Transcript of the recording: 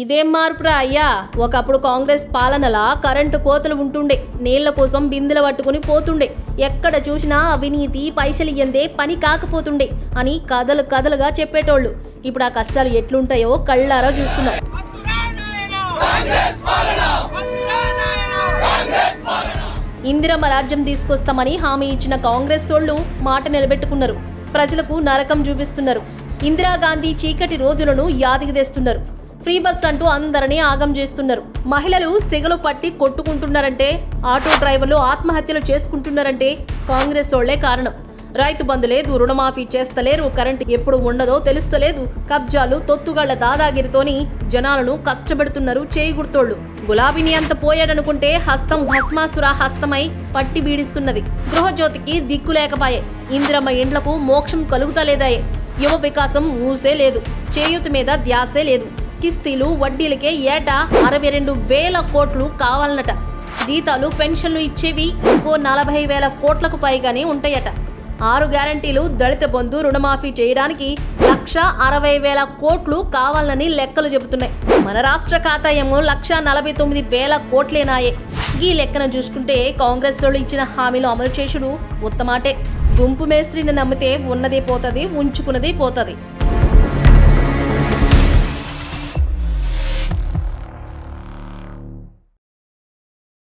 ఇదేం మార్పురా అయ్యా? ఒకప్పుడు కాంగ్రెస్ పాలనలా కరెంటు కోతలు ఉంటుండే. నీళ్ళ కోసం బిందెలు పట్టుకుని పోతుండే. ఎక్కడ చూసినా అవినీతి పైసలు పని కాకపోతుండే అని కథలు కథలుగా చెప్పేటోళ్ళు. ఇప్పుడు ఆ కష్టాలు ఎట్లుంటాయో కళ్ళారా చూస్తున్నాం. ఇందిరమ్మ రాజ్యం తీసుకొస్తామని హామీ ఇచ్చిన కాంగ్రెస్ వాళ్ళు మాట నిలబెట్టుకున్నారు. ప్రజలకు నరకం చూపిస్తున్నారు. ఇందిరాగాంధీ చీకటి రోజులను యాదికి తెస్తున్నారు. ఫ్రీ బస్ అంటూ అందరినీ ఆగం చేస్తున్నారు. మహిళలు సెగలు పట్టి కొట్టుకుంటున్నారంటే ఆటో డ్రైవర్లు ఆత్మహత్యలు చేసుకుంటున్నారంటే కాంగ్రెస్ వాళ్ళే కారణం. రైతు బంధు లేదు రుణమాఫీ చేస్తలేరు కరెంటు ఎప్పుడు ఉండదో తెలుస్తలేదు. కబ్జాలు తొత్తుగళ్ళ దాదాగిరితోని జనాలను కష్టపెడుతున్నారు చేయిగుర్తోళ్ళు గులాబీని అంత పోయాడనుకుంటే హస్తం భస్మాసుర హస్తమై పట్టి బీడిస్తున్నది. గృహజ్యోతికి దిక్కు లేకపాయే. ఇందిరమ్మ ఇండ్లకు మోక్షం కలుగుతలేదాయే. యువ వికాసం ఊసే లేదు. చేయూత మీద ధ్యాసే లేదు. కిస్తీలు వడ్డీలకే ఏటా అరవై రెండు వేల కోట్లు కావాలనట జీతాలు పెన్షన్లు ఇచ్చేవి ఇంకో నలభై వేల కోట్లకు పైగానే ఉంటాయట. ఆరు గ్యారంటీలు దళిత బంధు రుణమాఫీ చేయడానికి లక్ష అరవై వేల కోట్లు కావాలని లెక్కలు చెబుతున్నాయి. మన రాష్ట్ర ఖాతా ఏమో లక్ష నలభై తొమ్మిది వేల కోట్లేనాయే ఈ లెక్కన చూసుకుంటే కాంగ్రెస్ వాళ్ళు ఇచ్చిన హామీలు అమలు చేసుడు ఉత్తమాటే. గుంపు మేస్త్రిని నమ్మితే ఉన్నదే పోతుంది ఉంచుకున్నదే పోతుంది.